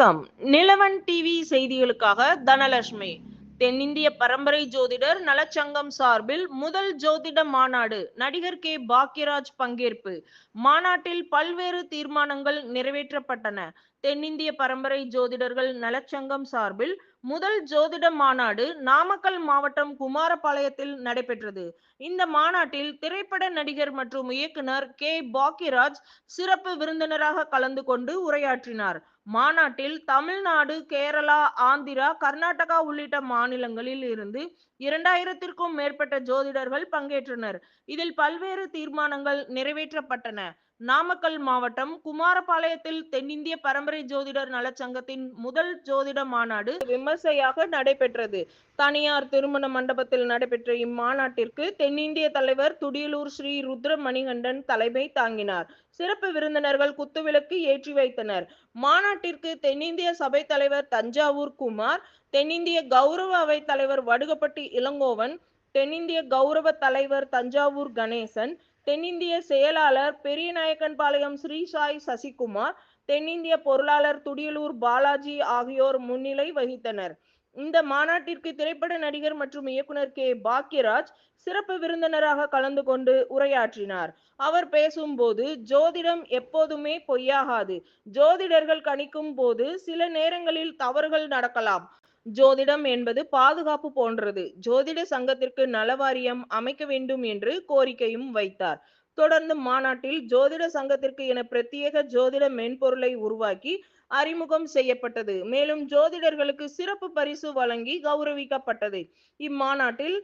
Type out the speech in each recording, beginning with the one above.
வணக்கம். நிலவன் டிவி செய்திகளுக்காக தனலட்சுமி. தென்னிந்திய பரம்பரை ஜோதிடர் நலச்சங்கம் சார்பில் முதல் ஜோதிட மாநாடு. நடிகர் கே. பாக்யராஜ் பங்கேற்பு. மாநாட்டில் பல்வேறு தீர்மானங்கள் நிறைவேற்றப்பட்டன. தென்னிந்திய பரம்பரை ஜோதிடர்கள் நலச்சங்கம் சார்பில் முதல் ஜோதிட மாநாடு நாமக்கல் மாவட்டம் குமாரபாளையத்தில் நடைபெற்றது. இந்த மாநாட்டில் திரைப்பட நடிகர் மற்றும் இயக்குனர் கே. பாக்யராஜ் சிறப்பு விருந்தினராக கலந்து கொண்டு உரையாற்றினார். மாநாட்டில் தமிழ்நாடு கேரளா ஆந்திரா கர்நாடகா உள்ளிட்ட மாநிலங்களில் இருந்து இரண்டாயிரத்திற்கும் மேற்பட்ட ஜோதிடர்கள் பங்கேற்றனர். இதில் பல்வேறு தீர்மானங்கள் நிறைவேற்றப்பட்டன. நாமக்கல் மாவட்டம் குமாரபாளையத்தில் தென்னிந்திய பரம்பரை ஜோதிடர் நலச்சங்கத்தின் முதல் ஜோதிட மாநாடு விமர்சையாக நடைபெற்றது. தனியார் திருமண மண்டபத்தில் நடைபெற்ற இம்மாநாட்டிற்கு தென்னிந்திய தலைவர் துடியலூர் ஸ்ரீ ருத்ர மணிகண்டன் தலைமை தாங்கினார். சிறப்பு விருந்தினர்கள் குத்துவிளக்கு ஏற்றி வைத்தனர். மாநாட்டிற்கு தென்னிந்திய சபை தலைவர் தஞ்சாவூர் குமார் தென்னிந்திய கௌரவ அவை தலைவர் வடுகப்பட்டி இளங்கோவன் தென்னிந்திய கௌரவ தலைவர் தஞ்சாவூர் கணேசன் தென்னிந்திய செயலாளர் பெரியநாயக்கன்பாளையம் ஸ்ரீ சாய் சசிகுமார் தென்னிந்திய பொருளாளர் துடியலூர் பாலாஜி ஆகியோர் முன்னிலை வகித்தனர். இந்த மாநாட்டிற்கு திரைப்பட நடிகர் மற்றும் இயக்குனர் கே. பாக்யராஜ் சிறப்பு விருந்தினராக கலந்து கொண்டு உரையாற்றினார். அவர் பேசும்போது ஜோதிடம் எப்போதுமே பொய்யாகாது. ஜோதிடர்கள் கணிக்கும் போது சில நேரங்களில் தவறுகள் நடக்கலாம். ஜோதிடம் என்பது பாதுகாப்பு போன்றது. ஜோதிட சங்கத்திற்கு நலவாரியம் அமைக்க வேண்டும் என்று கோரிக்கையும் வைத்தார். தொடர்ந்து மாநாட்டில் ஜோதிட சங்கத்திற்கு என பிரத்யேக ஜோதிட மென்பொருளை உருவாக்கி அறிமுகம் செய்யப்பட்டது. மேலும் ஜோதிடர்களுக்கு சிறப்பு பரிசு வழங்கி கௌரவிக்கப்பட்டது. இம்மாநாட்டில்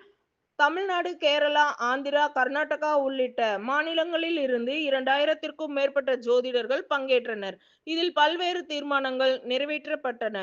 தமிழ்நாடு கேரளா ஆந்திரா கர்நாடகா உள்ளிட்ட மாநிலங்களில் இருந்து இரண்டாயிரத்திற்கும் மேற்பட்ட ஜோதிடர்கள் பங்கேற்றனர். இதில் பல்வேறு தீர்மானங்கள் நிறைவேற்றப்பட்டன.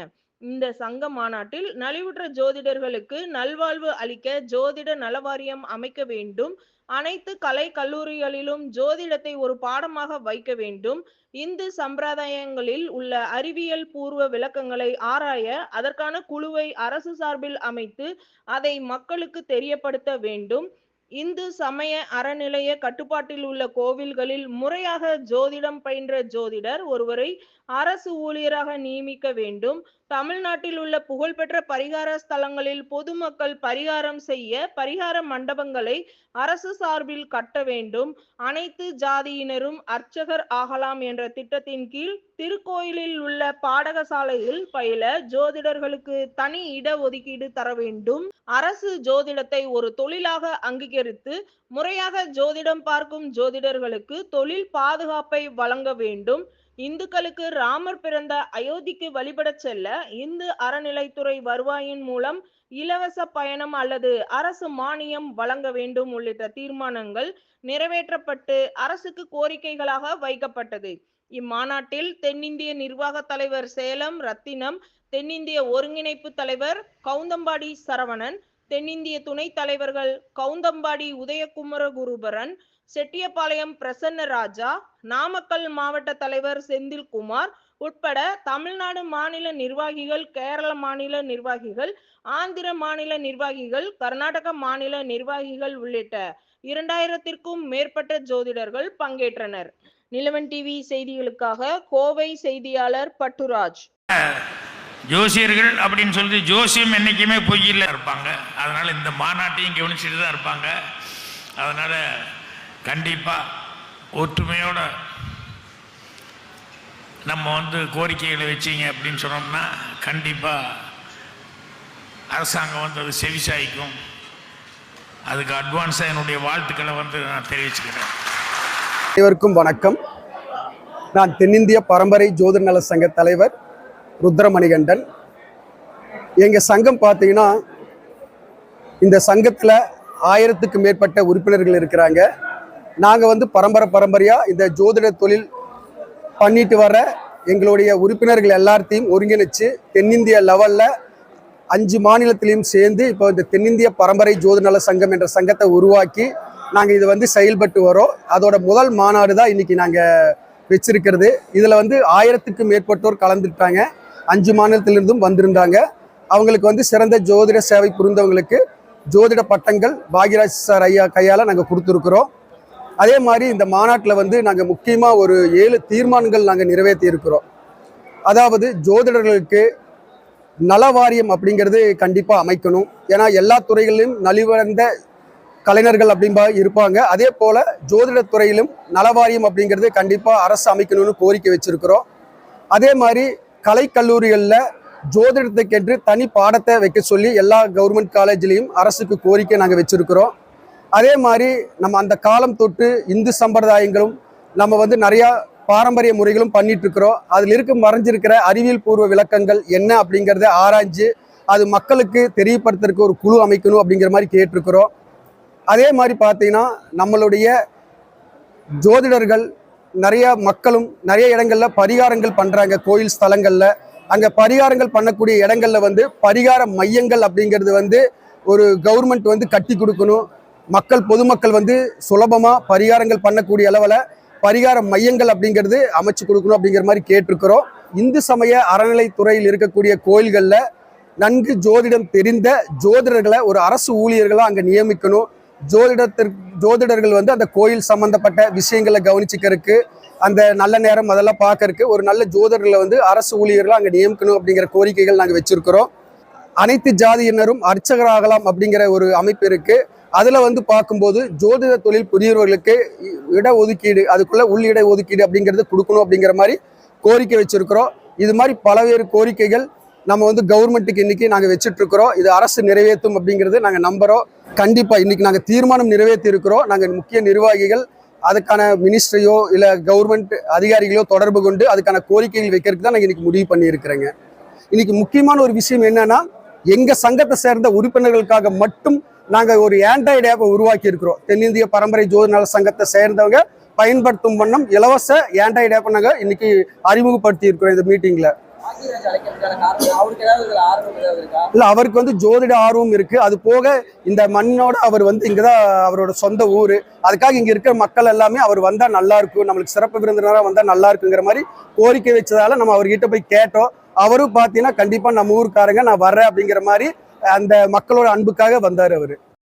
இந்த சங்க மாநாட்டில் நலிவுற்ற ஜோதிடர்களுக்கு நல்வாழ்வு அளிக்க ஜோதிட நலவாரியம் அமைக்க வேண்டும். அனைத்து கலை கல்லூரிகளிலும் ஜோதிடத்தை ஒரு பாடமாக வைக்க வேண்டும். இந்து சம்பிரதாயங்களில் உள்ள அறிவியல் பூர்வ விளக்கங்களை ஆராய அதற்கான குழுவை அரசு சார்பில் அமைத்து அதை மக்களுக்கு தெரியப்படுத்த வேண்டும். இந்து சமய அறநிலைய கட்டுப்பாட்டில் உள்ள கோவில்களில் முறையாக ஜோதிடம் பயின்ற ஜோதிடர் ஒருவரை அரசு ஊழியராக நியமிக்க வேண்டும். தமிழ்நாட்டில் உள்ள புகழ்பெற்ற பரிகார ஸ்தலங்களில் பொதுமக்கள் பரிகாரம் செய்ய பரிகார மண்டபங்களை அரசு சார்பில் கட்ட வேண்டும். அனைத்து ஜாதியினரும் அர்ச்சகர் ஆகலாம் என்ற திட்டத்தின் கீழ் திருக்கோயிலில் உள்ள பாடகசாலையில் பயில ஜோதிடர்களுக்கு தனி இட ஒதுக்கீடு தர வேண்டும். அரசு ஜோதிடத்தை ஒரு தொழிலாக அங்கீகரித்து முறையாக ஜோதிடம் பார்க்கும் ஜோதிடர்களுக்கு தொழில் பாதுகாப்பை வழங்க வேண்டும். இந்துக்களுக்கு ராமர் பிறந்த அயோத்திக்கு வழிபட செல்ல இந்து அறநிலைத்துறை வருவாயின் மூலம் இலவச பயணம் அல்லது அரசு மானியம் வழங்க வேண்டும் உள்ளிட்ட தீர்மானங்கள் நிறைவேற்றப்பட்டு அரசுக்கு கோரிக்கைகளாக வைக்கப்பட்டது. இம்மாநாட்டில் தென்னிந்திய நிர்வாக தலைவர் சேலம் ரத்தினம் தென்னிந்திய ஒருங்கிணைப்பு தலைவர் கவுந்தம்பாடி சரவணன் தென்னிந்திய துணைத் தலைவர்கள் கவுந்தம்பாடி உதயகுமர குருபரன் செட்டியபாளையம் பிரசன்ன ராஜா நாமக்கல் மாவட்ட தலைவர் செந்தில்குமார் உட்பட தமிழ்நாடு மாநில நிர்வாகிகள் கேரள மாநில நிர்வாகிகள் ஆந்திர மாநில நிர்வாகிகள் கர்நாடக மாநில நிர்வாகிகள் உள்ளிட்ட இரண்டாயிரத்திற்கும் மேற்பட்ட ஜோதிடர்கள் பங்கேற்றனர். நிலவன் டிவி செய்திகளுக்காக கோவை செய்தியாளர் பட்டுராஜ். ஜோசியர்கள் அப்படின்னு சொல்லி ஜோசியம் என்றைக்குமே பொய்யில் இருப்பாங்க. அதனால் இந்த மாநாட்டையும் கவனிச்சுட்டு தான் இருப்பாங்க. அதனால் கண்டிப்பாக ஒற்றுமையோட நம்ம வந்து கோரிக்கைகளை வச்சிங்க அப்படின்னு சொன்னோம்னா கண்டிப்பாக அரசாங்கம் வந்து அது செவிசாய்க்கும் அதுக்கு அட்வான்ஸாக என்னுடைய வாழ்த்துக்களை வந்து நான் தெரிவிச்சுக்கிறேன். அனைவருக்கும் வணக்கம். நான் தென்னிந்திய பரம்பரை ஜோதிர் நல சங்க தலைவர் ருத்ரமணிகண்டன். எங்கள் சங்கம் பார்த்தீங்கன்னா இந்த சங்கத்தில் ஆயிரத்துக்கு மேற்பட்ட உறுப்பினர்கள் இருக்கிறாங்க. நாங்கள் வந்து பரம்பரை பரம்பரையாக இந்த ஜோதிட தொழில் பண்ணிட்டு வர எங்களுடைய உறுப்பினர்கள் எல்லாத்தையும் ஒருங்கிணைச்சு தென்னிந்திய லெவலில் அஞ்சு மாநிலத்திலையும் சேர்ந்து இப்போ இந்த தென்னிந்திய பரம்பரை ஜோதிநல சங்கம் என்ற சங்கத்தை உருவாக்கி நாங்கள் இது வந்து செயல்பட்டு வரோம். அதோட முதல் மாநாடு தான் இன்றைக்கி நாங்கள் வச்சிருக்கிறது. இதில் வந்து ஆயிரத்துக்கும் மேற்பட்டோர் கலந்துட்டாங்க. அஞ்சு மாநிலத்திலிருந்தும் வந்திருந்தாங்க. அவங்களுக்கு வந்து சிறந்த ஜோதிட சேவை புரிந்தவங்களுக்கு ஜோதிட பட்டங்கள் பாக்யராஜ் சார் ஐயா கையால் நாங்கள் கொடுத்துருக்குறோம். அதே மாதிரி இந்த மாநாட்டில் வந்து நாங்கள் முக்கியமாக ஒரு ஏழு தீர்மானங்கள் நாங்கள் நிறைவேற்றி இருக்கிறோம். அதாவது ஜோதிடர்களுக்கு நலவாரியம் அப்படிங்கிறது கண்டிப்பாக அமைக்கணும். ஏன்னா எல்லா துறைகளிலும் நலிவடைந்த கலைஞர்கள் அப்படின்பா இருப்பாங்க. அதே போல் ஜோதிட துறையிலும் நலவாரியம் அப்படிங்கிறது கண்டிப்பாக அரசு அமைக்கணும்னு கோரிக்கை வச்சுருக்கிறோம். அதே மாதிரி கலைக்கல்லூரிகளில் ஜோதிடத்துக்கென்று தனி பாடத்தை வைக்க சொல்லி எல்லா கவர்மெண்ட் காலேஜ்லேயும் அரசுக்கு கோரிக்கை நாங்கள் வச்சுருக்கிறோம். அதே மாதிரி நம்ம அந்த காலம் தொட்டு இந்து சம்பிரதாயங்களும் நம்ம வந்து நிறையா பாரம்பரிய முறைகளும் பண்ணிட்டு இருக்கிறோம். அதில் இருக்க மறைஞ்சிருக்கிற அறிவியல் பூர்வ விளக்கங்கள் என்ன அப்படிங்கிறத ஆராய்ஞ்சு அது மக்களுக்கு தெரியப்படுத்துறதுக்கு ஒரு குழு அமைக்கணும் அப்படிங்கிற மாதிரி கேட்டிருக்கிறோம். அதே மாதிரி பார்த்தீங்கன்னா நம்மளுடைய ஜோதிடர்கள் நிறைய மக்களும் நிறைய இடங்கள்ல பரிகாரங்கள் பண்றாங்க. கோயில் ஸ்தலங்கள்ல. அங்க பரிகாரங்கள் பண்ணக்கூடிய இடங்கள்ல வந்து பரிகார மையங்கள் அப்படிங்கிறது வந்து ஒரு கவர்மெண்ட் வந்து கட்டி கொடுக்கணும். மக்கள் பொதுமக்கள் வந்து சுலபமா பரிகாரங்கள் பண்ணக்கூடிய அளவில் பரிகார மையங்கள் அப்படிங்கிறது அமைச்சு கொடுக்கணும் அப்படிங்கிற மாதிரி கேட்டிருக்கிறோம். இந்து சமய அறநிலைத்துறையில் இருக்கக்கூடிய கோயில்களில் நன்கு ஜோதிடம் தெரிந்த ஜோதிடர்களை ஒரு அரசு ஊழியர்களாக அங்கே நியமிக்கணும். ஜோதிடத்திற்கு ஜோதிடர்கள் வந்து அந்த கோயில் சம்பந்தப்பட்ட விஷயங்களை கவனிச்சுக்கிறதுக்கு அந்த நல்ல நேரம் அதெல்லாம் பார்க்கறக்கு ஒரு நல்ல ஜோதிடர்களை வந்து அரசு ஊழியர்களை அங்கே நியமிக்கணும் அப்படிங்கிற கோரிக்கைகள் நாங்கள் வச்சுருக்கிறோம். அனைத்து ஜாதியினரும் அர்ச்சகராகலாம் அப்படிங்கிற ஒரு அமைப்பு இருக்குது அதில் வந்து பார்க்கும்போது ஜோதிட தொழில் புரியவர்களுக்கு இ- இட ஒதுக்கீடு அதுக்குள்ளே உள் இட ஒதுக்கீடு அப்படிங்கிறது கொடுக்கணும் அப்படிங்கிற மாதிரி கோரிக்கை வச்சுருக்கிறோம். இது மாதிரி பலவேறு கோரிக்கைகள் நம்ம வந்து கவர்மெண்ட்டுக்கு இன்றைக்கி நாங்கள் வச்சுட்ருக்குறோம் இது அரசு நிறைவேற்றும் அப்படிங்கிறது நாங்கள் நம்புகிறோம் கண்டிப்பாக இன்றைக்கி நாங்கள் தீர்மானம் நிறைவேற்றியிருக்கிறோம். நாங்கள் முக்கிய நிர்வாகிகள் அதுக்கான மினிஸ்ட்ரியோ இல்லை கவர்மெண்ட் அதிகாரிகளோ தொடர்பு கொண்டு அதுக்கான கோரிக்கைகள் வைக்கிறதுக்கு தான் நாங்கள் இன்றைக்கி முடிவு பண்ணியிருக்கிறேங்க. இன்றைக்கி முக்கியமான ஒரு விஷயம் என்னென்னா எங்கள் சங்கத்தை சேர்ந்த உறுப்பினர்களுக்காக மட்டும் நாங்கள் ஒரு ஆண்ட்ராய்டு ஆப்பை உருவாக்கி இருக்கிறோம் தென்னிந்திய பரம்பரை ஜோதிநல சங்கத்தை சேர்ந்தவங்க பயன்படுத்தும் வண்ணம் இலவச ஆண்ட்ராய்டு ஆப்பை நாங்கள் இன்றைக்கி அறிமுகப்படுத்தி இருக்கிறோம் இந்த மீட்டிங்கில் இல்லை அவருக்கு வந்து ஜோதிட ஆர்வம் இருக்கு. அது போக இந்த மண்ணோட அவர் வந்து இங்கதான் அவரோட சொந்த ஊர். அதுக்காக இங்க இருக்கிற மக்கள் எல்லாமே அவர் வந்தா நல்லா இருக்கும். நம்மளுக்கு சிறப்பு விருந்தினராக வந்தா நல்லா இருக்குங்கிற மாதிரி கோரிக்கை வச்சதால நம்ம அவர்கிட்ட போய் கேட்டோம். அவரும் பார்த்தீங்கன்னா கண்டிப்பா நம்ம ஊருக்காரங்க நான் வர்றேன் அப்படிங்கிற மாதிரி அந்த மக்களோட அன்புக்காக வந்தார் அவரு.